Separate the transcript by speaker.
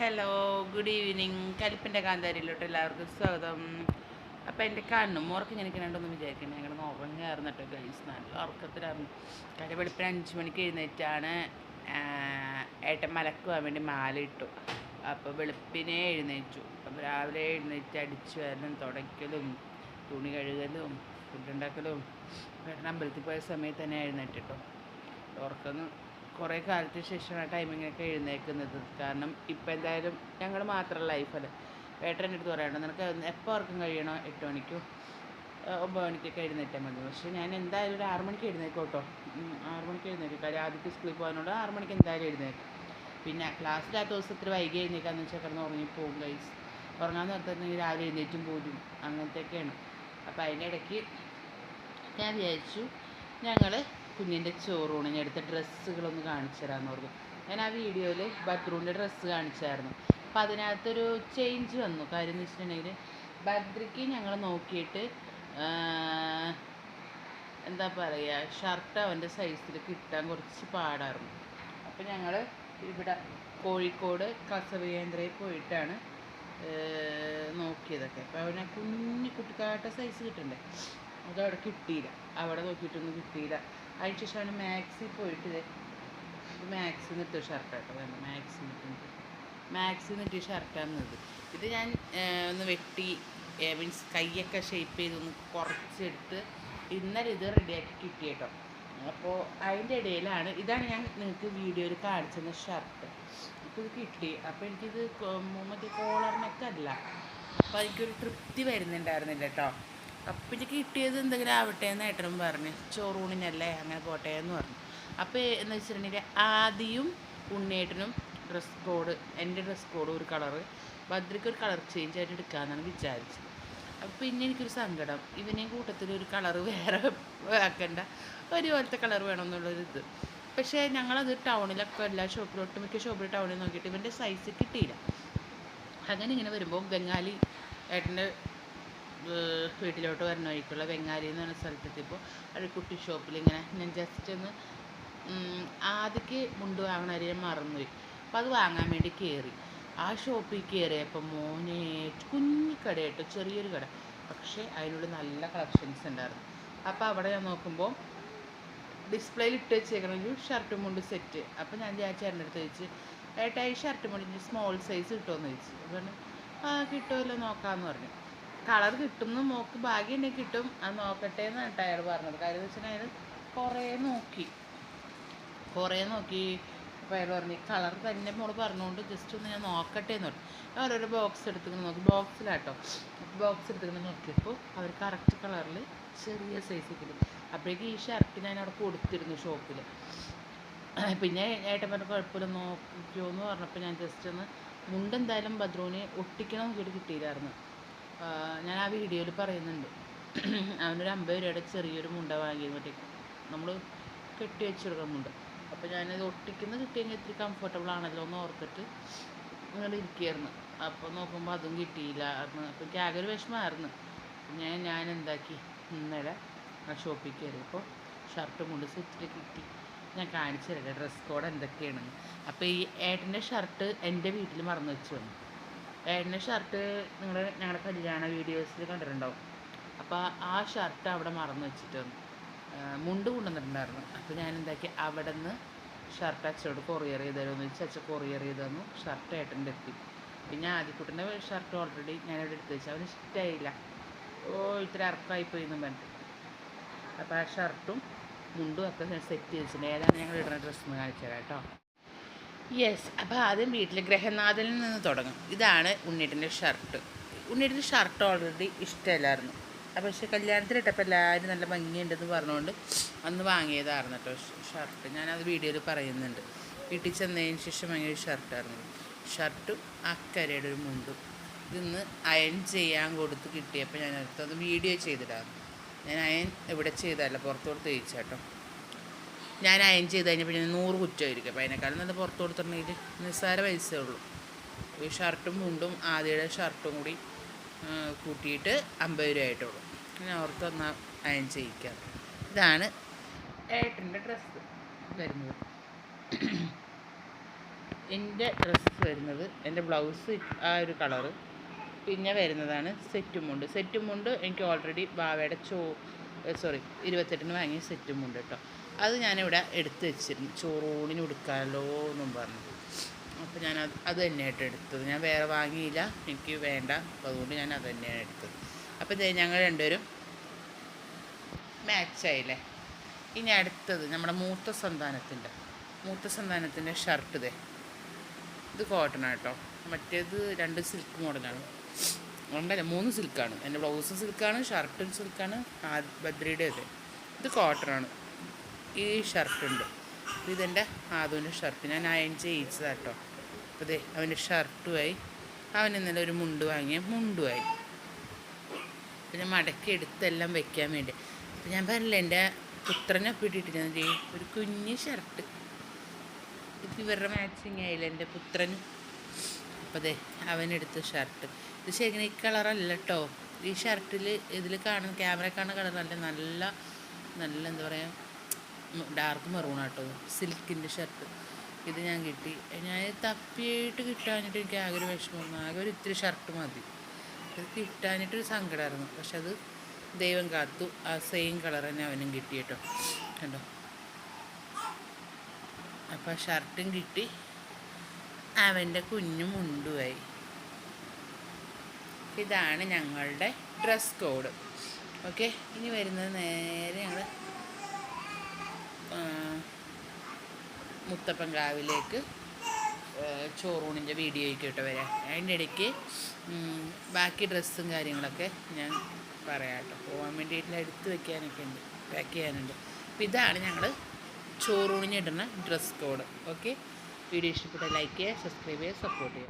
Speaker 1: Hello good evening കലിപ്പിന്റെ കാന്താരിയിലോട്ട് എല്ലാവർക്കും സ്വാഗതം. അപ്പോൾ എന്റെ കണ്ണും മുറക്ക് ഞാൻ കിണണ്ടെന്ന് വിചാരിക്കണം ഞങ്ങൾ ഉറങ്ങായിരുന്നു കേട്ടോ ഗൈസ് നല്ല ഉറക്കത്തിലായിരുന്നു കാര്യം വെളുപ്പിന് അഞ്ച് മണിക്ക് എഴുന്നേറ്റാണ്. ഏട്ടൻ മലക്കുവാൻ വേണ്ടി മാല ഇട്ടു അപ്പോൾ വെളുപ്പിനെ എഴുന്നേറ്റു. അപ്പോൾ രാവിലെ എഴുന്നേറ്റ് അടിച്ചു വരലും തുടയ്ക്കലും തുണി കഴുകലും ഫുഡ് ഉണ്ടാക്കലും. ഏട്ടൻ അമ്പലത്തിൽ പോയ സമയത്ത് തന്നെ എഴുന്നേറ്റിട്ടോ. ഉറക്കം കുറേ കാലത്തിന് ശേഷമാണ് ടൈമിങ്ങൊക്കെ എഴുന്നേൽക്കുന്നത്. കാരണം ഇപ്പം എന്തായാലും ഞങ്ങൾ മാത്രമല്ല ലൈഫല്ല. വേട്ടന്റെ അടുത്ത് പറയണം നിനക്ക് എപ്പോൾ ഉറക്കം കഴിയണോ? എട്ട് മണിക്കോ ഒമ്പത് മണിക്കൊക്കെ എഴുന്നേറ്റാൽ മതി. പക്ഷേ ഞാൻ എന്തായാലും ഒരു ആറ് മണിക്ക് എഴുന്നേക്കും കേട്ടോ. മണിക്ക് എഴുന്നേക്കും കാര്യം ആദ്യത്തെ സ്കൂളിൽ പോകാനോട് ആറ് മണിക്ക് എന്തായാലും എഴുന്നേക്കും പിന്നെ ക്ലാസ്സിലാത്ത ദിവസം ഇത്ര വൈകി എഴുന്നേക്കാന്ന് വെച്ചാൽ കിടന്ന് ഉറങ്ങിപ്പോകും ഗൈസ് ഉറങ്ങാൻ നിർത്തുന്നെങ്കിൽ രാവിലെ എഴുന്നേറ്റും പോരും. അങ്ങനത്തെയൊക്കെയാണ്. അപ്പോൾ അതിന്റെ ഇടയ്ക്ക് ഞാൻ വിചാരിച്ചു ഞങ്ങൾ കുഞ്ഞിന്റെ ചോറൂണ്. ഞാൻ എടുത്ത ഡ്രസ്സുകളൊന്ന് കാണിച്ചു തരാമെന്ന് പറഞ്ഞു. ഞാൻ ആ വീഡിയോയിൽ ബദ്രൂന്റെ ഡ്രസ്സ് കാണിച്ചായിരുന്നു. അപ്പോൾ അതിനകത്തൊരു ചേഞ്ച് വന്നു. കാര്യം എന്ന് വെച്ചിട്ടുണ്ടെങ്കിൽ ബദ്രിക്ക് ഞങ്ങൾ നോക്കിയിട്ട് എന്താ പറയുക ഷർട്ട് അവന്റെ സൈസിൽ കിട്ടാൻ കുറച്ച് പാടായിരുന്നു. അപ്പോൾ ഞങ്ങൾ ഇവിടെ കോഴിക്കോട് കസവകേന്ദ്രയിൽ പോയിട്ടാണ് നോക്കിയതൊക്കെ. അപ്പോൾ അവനെ കുഞ്ഞു കുട്ടിക്കാട്ട സൈസ് കിട്ടണ്ടേ? അത് അവിടെ കിട്ടിയില്ല. അവിടെ നോക്കിയിട്ടൊന്നും കിട്ടിയില്ല. അതിന് ശേഷമാണ് മാക്സി പോയിട്ട് ഇത് മാക്സിൽ നിന്നിട്ട് ഷർട്ടാട്ടോ വേണ്ട? മാക്സിൽ നിന്നിട്ട് മാക്സിൽ നിന്നിട്ട് ഷർട്ടാണ് ഇത്. ഇത് ഞാൻ ഒന്ന് വെട്ടി മീൻസ് കൈയൊക്കെ ഷേപ്പ് ചെയ്തൊന്ന് കുറച്ചെടുത്ത് ഇന്നലെ ഇത് റെഡിയാക്കി കിട്ടി കേട്ടോ. അപ്പോൾ അതിന്റെ ഇടയിലാണ് ഇതാണ് ഞാൻ നിങ്ങൾക്ക് വീഡിയോയിൽ കാണിച്ചെന്ന ഷർട്ട് ഇപ്പോൾ ഇത് കിട്ടി. അപ്പോൾ എനിക്കിത് മറ്റേ കോളറിനൊക്കെ അല്ല. അപ്പോൾ എനിക്കൊരു തൃപ്തി വരുന്നുണ്ടായിരുന്നില്ല കേട്ടോ. അപ്പോൾ എനിക്ക് കിട്ടിയത് എന്തെങ്കിലും ആവട്ടെ എന്ന് ഏട്ടനും പറഞ്ഞു. ചോറൂണിനല്ലേ അങ്ങനെ പോട്ടെ എന്ന് പറഞ്ഞു. അപ്പോൾ എന്ന് വെച്ചിട്ടുണ്ടെങ്കിൽ ആദ്യം ഉണ്ണേട്ടനും ഡ്രസ് കോഡ് എന്റെ ഡ്രസ് കോഡ് ഒരു കളറ് ഭദ്രയ്ക്ക് ഒരു കളർ ചേഞ്ച് ആയിട്ട് എടുക്കാമെന്നാണ് വിചാരിച്ചത്. അപ്പോൾ പിന്നെ എനിക്കൊരു സങ്കടം. ഇവനെയും കൂട്ടത്തിൽ ഒരു കളറ് വേറെ ആക്കണ്ട. ഒരുപോലത്തെ കളർ വേണമെന്നുള്ളൊരിത് പക്ഷേ ഞങ്ങളത് ടൗണിലൊക്കെ എല്ലാ ഷോപ്പിലും ഒട്ടുമിക്ക ഷോപ്പിൽ ടൗണിൽ നോക്കിയിട്ട് ഇവന്റെ സൈസ് കിട്ടിയില്ല. അങ്ങനെ ഇങ്ങനെ വരുമ്പോൾ ബംഗാളി ഏട്ടന്റെ വീട്ടിലോട്ട് വരുന്ന വഴിക്കുള്ള ബംഗാലി എന്ന് പറഞ്ഞ സ്ഥലത്തെത്തിയപ്പോൾ ഒരു കുട്ടി ഷോപ്പിൽ ഇങ്ങനെ ഞാൻ ജസ്റ്റ് ഒന്ന് ആദ്യക്ക് മുണ്ട് വാങ്ങണ ഞാൻ മറന്നുപോയി. അപ്പം അത് വാങ്ങാൻ വേണ്ടി കയറി ആ ഷോപ്പിൽ കയറിയപ്പോൾ മോനെ കുഞ്ഞി കട കേട്ടോ ചെറിയൊരു കട. പക്ഷേ അതിനുള്ളിൽ നല്ല കളക്ഷൻസ് ഉണ്ടായിരുന്നു. അപ്പോൾ അവിടെ ഞാൻ നോക്കുമ്പോൾ ഡിസ്പ്ലേയിൽ ഇട്ട് വെച്ചേക്കണ ഒരു ഷർട്ടും മുണ്ട് സെറ്റ് അപ്പോൾ ഞാൻ എന്റെ അടുത്ത് ചോദിച്ചു ഏട്ടാ ഈ ഷർട്ട് മുണ്ടിന്റെ സ്മോൾ സൈസ് കിട്ടുമെന്ന് ചോദിച്ചു. അപ്പോൾ ആ കിട്ടുമല്ലോ നോക്കാമെന്ന് പറഞ്ഞു. കളർ കിട്ടുമെന്ന് നോക്ക് ഭാഗ്യം ഉണ്ടെങ്കിൽ കിട്ടും. അത് നോക്കട്ടെ എന്നാണ് കേട്ടോ അയാൾ പറഞ്ഞത്. കാര്യം വെച്ചാൽ അയാൾ കുറേ നോക്കി. കുറേ നോക്കി. അപ്പോൾ അയാൾ പറഞ്ഞു കളർ തന്നെ മോൾ പറഞ്ഞുകൊണ്ട് ജസ്റ്റ് ഒന്ന് ഞാൻ നോക്കട്ടെ എന്ന് പറഞ്ഞു. ഞാൻ ഓരോരോ ബോക്സ് എടുത്തിങ്ങനെ നോക്കി. ബോക്സിലാട്ടോ ബോക്സ് എടുത്തിങ്ങനെ നോക്കിയപ്പോൾ അവർ കറക്റ്റ് കളറിൽ ചെറിയ സൈസ് കിട്ടും. അപ്പോഴേക്കും ഈ ഷർട്ട് ഞാൻ അവിടെ കൊടുത്തിരുന്നു ഷോപ്പിൽ പിന്നെ ഏട്ടൻ പറഞ്ഞ കുഴപ്പമില്ല നോക്കിയോ എന്ന് പറഞ്ഞപ്പോൾ ഞാൻ ജസ്റ്റ് ഒന്ന് മുണ്ട് എന്തായാലും ബദ്രൂന് ഒട്ടിക്കണം നോക്കിയിട്ട് കിട്ടിയില്ലായിരുന്നു. ഞാൻ ആ വീഡിയോയിൽ പറയുന്നുണ്ട്. അവനൊരു അമ്പത് രൂപയുടെ ചെറിയൊരു മുണ്ട മറ്റേ നമ്മൾ കെട്ടി വെച്ചെടുക്കുന്നുണ്ട് അപ്പോൾ ഞാനത് ഒട്ടിക്കുന്ന കിട്ടിയെങ്കിൽ ഇത്തിരി കംഫർട്ടബിൾ ആണല്ലോ എന്ന് ഓർത്തിട്ട് ഇങ്ങനെ ഇരിക്കുകയായിരുന്നു. അപ്പോൾ നോക്കുമ്പോൾ അതും കിട്ടിയില്ല. അപ്പോൾ എനിക്ക് ആകെ ഒരു വിഷമമായിരുന്നു ഞാൻ ഞാൻ എന്താക്കി? ഇന്നലെ ആ ഷോപ്പിൽ കയറിയപ്പോൾ ഷർട്ട് കൊണ്ട് സെറ്റിൽ കിട്ടി ഞാൻ കാണിച്ചു തരാം ഡ്രസ് കോഡ് എന്തൊക്കെയാണെന്ന്. അപ്പോൾ ഈ ഏട്ടന്റെ ഷർട്ട് എന്റെ വീട്ടിൽ മറന്നു വെച്ച് വന്നു. ഏട്ടന്റെ ഷർട്ട് നിങ്ങൾ ഞങ്ങളുടെ കല്യാണ വീഡിയോസിൽ കണ്ടിട്ടുണ്ടാവും. അപ്പോൾ ആ ഷർട്ട് അവിടെ മറന്നു വെച്ചിട്ട് മുണ്ട് കൊണ്ടുവന്നിട്ടുണ്ടായിരുന്നു. അപ്പോൾ ഞാൻ എന്താക്കി അവിടെ നിന്ന് ഷർട്ട് അച്ഛനോട് കൊറിയർ ചെയ്ത് തരുമെന്ന് വെച്ച് അച്ഛൻ കൊറിയർ ചെയ്ത് തന്നു. ഷർട്ട് ഏട്ടന്റെ എത്തി പിന്നെ ആദ്യക്കുട്ടന്റെ ഷർട്ട് ഓൾറെഡി ഞാനിവിടെ എടുത്ത് വെച്ചു. അവന് ഇഷ്ടമായില്ല ഓ ഇത്ര ഇറക്കമായിപ്പോയി എന്നും പറഞ്ഞിട്ട്. അപ്പോൾ ആ ഷർട്ടും മുണ്ടും ഒക്കെ സെറ്റ് ചെയ്തിട്ടുണ്ട് ഏതാണ് ഞങ്ങൾ ഇടുന്ന ഡ്രസ്സ് എന്ന് കാണിച്ചു തരാം കേട്ടോ. യെസ് അപ്പോൾ ആദ്യം വീട്ടിൽ ഗ്രഹനാഥനിൽ നിന്ന് തുടങ്ങും. ഇതാണ് ഉണ്ണീട്ടിന്റെ ഷർട്ട് ഉണ്ണീട്ടിന്റെ ഷർട്ട് ഓൾറെഡി ഇഷ്ടമല്ലായിരുന്നു. അപ്പോൾ പക്ഷേ കല്യാണത്തിലിട്ടപ്പോൾ എല്ലാവരും നല്ല ഭംഗിയുണ്ടെന്ന് പറഞ്ഞുകൊണ്ട് അന്ന് വാങ്ങിയതായിരുന്നു കേട്ടോ ഷർട്ട് ഞാനത് വീഡിയോയിൽ പറയുന്നുണ്ട്. വീട്ടിൽ ചെന്നതിന് ശേഷം ഭയങ്കര ഷർട്ടായിരുന്നു ഷർട്ടും അക്കരയുടെ ഒരു മുണ്ടും. ഇതിന്ന് അയൺ ചെയ്യാൻ കൊടുത്ത് കിട്ടിയപ്പോൾ ഞാൻ അടുത്തത് വീഡിയോ ചെയ്തിട്ടായിരുന്നു ഞാൻ അയൺ ഇവിടെ ചെയ്തതല്ല പുറത്തോട്ട് തേച്ചു കേട്ടോ. ഞാൻ അയൺ ചെയ്ത് കഴിഞ്ഞപ്പോൾ ഞാൻ നൂറ് കുറ്റമായിരിക്കും. അപ്പോൾ അതിനേക്കാളും നല്ല പുറത്ത് കൊടുത്തിട്ടുണ്ടെങ്കിൽ നിസ്സാര പൈസയേ ഉള്ളൂ. ഈ ഷർട്ടും മുണ്ടും ആദ്യയുടെ ഷർട്ടും കൂടി കൂട്ടിയിട്ട് അമ്പത് രൂപ ആയിട്ടുള്ളൂ. ഞാൻ ഓർത്ത് ഒന്ന് അയൺ ചെയ്യിക്കാം. ഇതാണ് ഏട്ടന്റെ ഡ്രസ്സ് വരുന്നത്. എന്റെ ഡ്രസ്സ് വരുന്നത് എന്റെ ബ്ലൗസ് ആ ഒരു കളറ് പിന്നെ വരുന്നതാണ് സെറ്റും മുണ്ട്. സെറ്റും മുണ്ട് എനിക്ക് ഓൾറെഡി ബാവയുടെ ചോ സോറി ഇരുപത്തെട്ടിന് വാങ്ങിയ സെറ്റും മുണ്ട് കേട്ടോ അത് ഞാനിവിടെ എടുത്ത് വെച്ചിരുന്നു. ചോറൂണിന് കൊടുക്കാമല്ലോ എന്നും പറഞ്ഞു. അപ്പോൾ ഞാൻ അത് അത് തന്നെയായിട്ട് എടുത്തത്. ഞാൻ വേറെ വാങ്ങിയില്ല. എനിക്ക് വേണ്ട. അപ്പോൾ അതുകൊണ്ട് ഞാൻ അത് തന്നെയാണ് എടുത്തത്. അപ്പോൾ ഇതേ ഞങ്ങൾ രണ്ടുപേരും മാച്ചായില്ലേ ഇനി അടുത്തത് നമ്മുടെ മൂത്ത സന്താനത്തിന്റെ മൂത്ത സന്താനത്തിന്റെ ഷർട്ട് ഇതേ ഇത് കോട്ടൺ കേട്ടോ. മറ്റേത് രണ്ട് സിൽക്ക് മോഡലാണ് ഉണ്ടല്ല? മൂന്ന് സിൽക്കാണ് എന്റെ ബ്ലൗസും സിൽക്കാണ് ഷർട്ടും സിൽക്കാണ് ബദ്രിയുടെ ഇത് ഇത് കോട്ടണാണ് ഈ ഷർട്ടുണ്ട്. ഇതെന്റെ ആദുവിന്റെ ഷർട്ട്. ഞാൻ അയൺ ചെയ്യിച്ചതാണ് കേട്ടോ അതെ അവന്റെ ഷർട്ടുമായി അവൻ ഇന്നലെ ഒരു മുണ്ട് വാങ്ങിയ മുണ്ടുമായി. പിന്നെ മടക്കി എടുത്തെല്ലാം വെക്കാൻ വേണ്ടി. അപ്പം ഞാൻ പറഞ്ഞില്ല എന്റെ പുത്രനെ പിടിയിട്ടിരുന്നത് ഒരു കുഞ്ഞ് ഷർട്ട്. ഇത് ഇവരുടെ മാച്ചിങ് ആയില്ല എന്റെ പുത്രന്? അപ്പോൾ അതെ അവനെടുത്ത ഷർട്ട്. ഇത് ശരിക്കും ഈ കളറല്ല കേട്ടോ ഈ ഷർട്ടിൽ ഇതിൽ കാണുന്ന ക്യാമറ കാണുന്ന കളറല്ല. നല്ല നല്ല എന്താ പറയുക ഡാർക്ക് മെറൂൺ ആട്ടോ. സിൽക്കിന്റെ ഷർട്ട് ഇത് ഞാൻ കിട്ടി. ഞാൻ തപ്പിയായിട്ട് കിട്ടാനിട്ട് എനിക്ക് ആകെ ഒരു വിഷമം. ആകെ ഒരു ഇത്തിരി ഷർട്ട് മതി. അത് കിട്ടാനിട്ടൊരു സങ്കടമായിരുന്നു പക്ഷെ അത് ദൈവം കാത്തു. ആ സെയിം കളർ തന്നെ അവനും കിട്ടി കേട്ടോ. കണ്ടോ? അപ്പോൾ ഷർട്ടും കിട്ടി. അവന്റെ കുഞ്ഞും മുണ്ടുമായി ഇതാണ് ഞങ്ങളുടെ ഡ്രസ് കോഡ് ഓക്കെ ഇനി വരുന്നത് നേരെ ഞങ്ങൾ മുത്തപ്പൻകാവിലേക്ക് ചോറൂണിന്റെ വീഡിയോയ്ക്ക് ഇട്ട് വരാം. അതിന്റെ ഇടയ്ക്ക് ബാക്കി ഡ്രസ്സും കാര്യങ്ങളൊക്കെ ഞാൻ പറയാം കേട്ടോ. പോകാൻ വേണ്ടിയിട്ട് എടുത്ത് വെക്കാനൊക്കെ ഉണ്ട് പാക്ക് ചെയ്യാനുണ്ട്. അപ്പോൾ ഇതാണ് ഞങ്ങൾ ചോറൂണിന് ഇടുന്ന ഡ്രസ് കോഡ് ഓക്കെ വീഡിയോ ഇഷ്ടപ്പെട്ട ലൈക്ക് ചെയ്യുക സബ്സ്ക്രൈബ് ചെയ്യുക സപ്പോർട്ട് ചെയ്യുക.